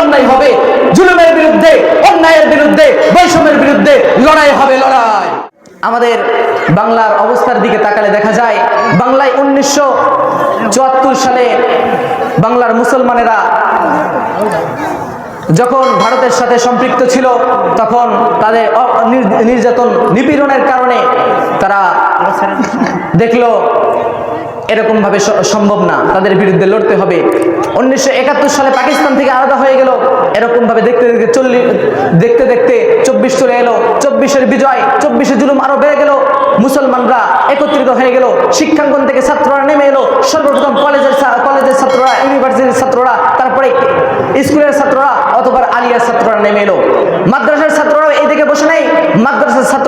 অন্যায় হবে, জুলুমের বিরুদ্ধে, অন্যায়ের বিরুদ্ধে, বৈষম্যের বিরুদ্ধে লড়াই হবে লড়াই। আমাদের বাংলার অবস্থার দিকে তাকালে দেখা যায়, বাংলায় উনিশশো চুয়াত্তর সালে বাংলার মুসলমানেরা যখন ভারতের সাথে সম্পৃক্ত ছিল, তখন তাদের নির্যাতন নিপীড়নের কারণে তারা দেখল এরকমভাবে স- সম্ভব না। তাদের বিরুদ্ধে লড়তে হবে। উনিশশো একাত্তর সালে পাকিস্তান থেকে আলাদা হয়ে গেল। এরকমভাবে দেখতে দেখতে চল্লিশ দেখতে দেখতে চব্বিশ চলে এলো। চব্বিশের বিজয়, চব্বিশে জুলুম আরও বেড়ে গেল। মুসলমানরা একত্রিত হয়ে গেল। শিক্ষাঙ্গন থেকে ছাত্ররা নেমে এলো। সর্বপ্রথম কলেজের কলেজের ছাত্ররা, ইউনিভার্সিটির ছাত্ররা, তারপরে স্কুলের ছাত্ররা অথবা আলিয়ার ছাত্ররা নেমে এলো। মাদ্রাসার ছাত্ররাও এইদিকে বসে নেই। মাদ্রাসার ছাত্ররা যখন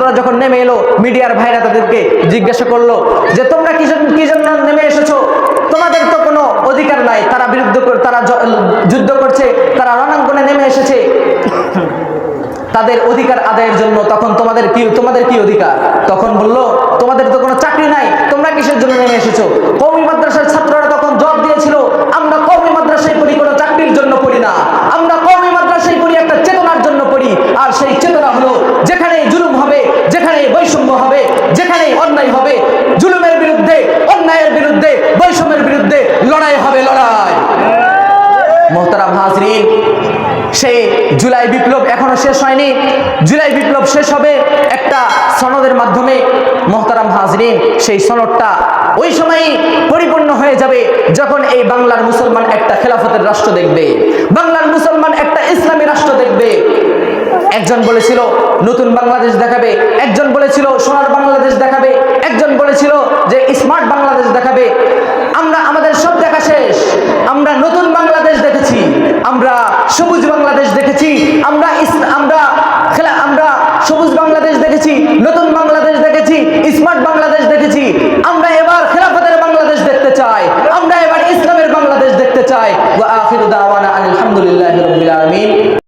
নেমে এলো। মিডিয়ার ভাইরা তাদেরকে জিজ্ঞাসা করল যে, তোমরা কি কি জন্য নেমে এসেছ? তোমাদের তো কোনো অধিকার নাই। তারা বিরুদ্ধ তারা যুদ্ধ করছে। তারা রণাঙ্গনে নেমে এসেছে। তাদের অধিকার আদায়ের জন্য তখন তোমাদের কি তোমাদের কি অধিকার? তখন বলল, তোমাদের তো কোনো চাকরি নাই। তোমরা কিসের জন্য নেমে এসেছ কৌমি মাদ্রাসার ছাত্ররা তখন জবাব দিয়েছিল আমরা কৌমি মাদ্রাসায় পড়ি কোনো চাকরির জন্য পড়ি না আমরা কৌমি মাদ্রাসায় পড়ি একটা চেতনার জন্য পড়ি আর সেই চেতনা হলো যেখানে জুলুম হবে যেখানে বৈষম্য হবে যেখানে অন্যায় হবে জুলুমের বিরুদ্ধে অন্যায়ের বিরুদ্ধে বৈষম্যের বিরুদ্ধে লড়াই হবে লড়াই মোহতারাম হাজরিন সেই জুলাই বিপ্লব এখনও শেষ হয়নি। জুলাই বিপ্লব শেষ হবে একটা সনদের মাধ্যমে, মোহতারাম হাজরিন। সেই সনদটা ওই সময়ই পরিপূর্ণ হয়ে যাবে যখন এই বাংলার মুসলমান একটা খেলাফতের রাষ্ট্র দেখবে। বাংলার মুসলমান একটা ইসলামী রাষ্ট্র দেখবে। একজন বলেছিল, নতুন বাংলাদেশ দেখাবে। একজন বলেছিল, সোনার বাংলাদেশ দেখাবে। একজন বলেছিল যে, স্মার্ট বাংলাদেশ দেখাবে। Jumat Bang